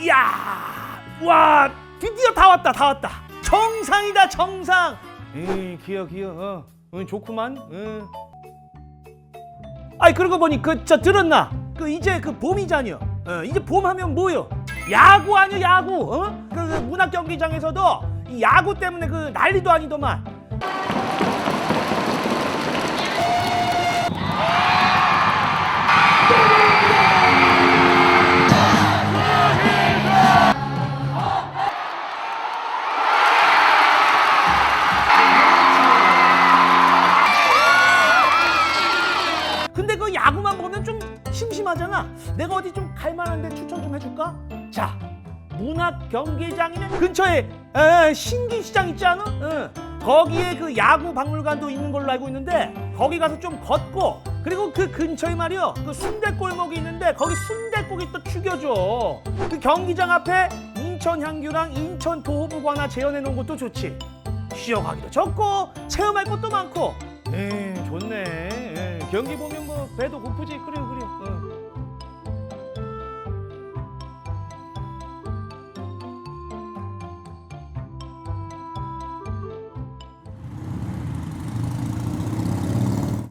이야, 와, 드디어 다 왔다, 다 왔다. 정상이다, 정상. 이 기어, 기어, 어, 응, 좋구만. 응. 아이 그러고 보니 그 저 들었나? 그 이제 그 봄이잖여. 어, 이제 봄 하면 뭐요? 야구 아니요, 야구. 어? 그, 그 문학 경기장에서도 이 야구 때문에 그 난리도 아니더만. 근데 그 야구만 보면 좀 심심하잖아. 내가 어디 좀 갈만한데 추천 좀 해줄까? 자, 문학 경기장이면 근처에 에, 신기시장 있지 않아? 응. 거기에 그 야구 박물관도 있는 걸로 알고 있는데 거기 가서 좀 걷고 그리고 그 근처에 말이요 그 순대 골목이 있는데 거기 순대국이 또 죽여줘. 그 경기장 앞에 인천 향규랑 인천 도호부관 하나 재현해 놓은 것도 좋지. 쉬어가기도 좋고 체험할 것도 많고. 에 좋네. 에, 경기 보면 뭐 배도 고프지? 그래 그래. 어.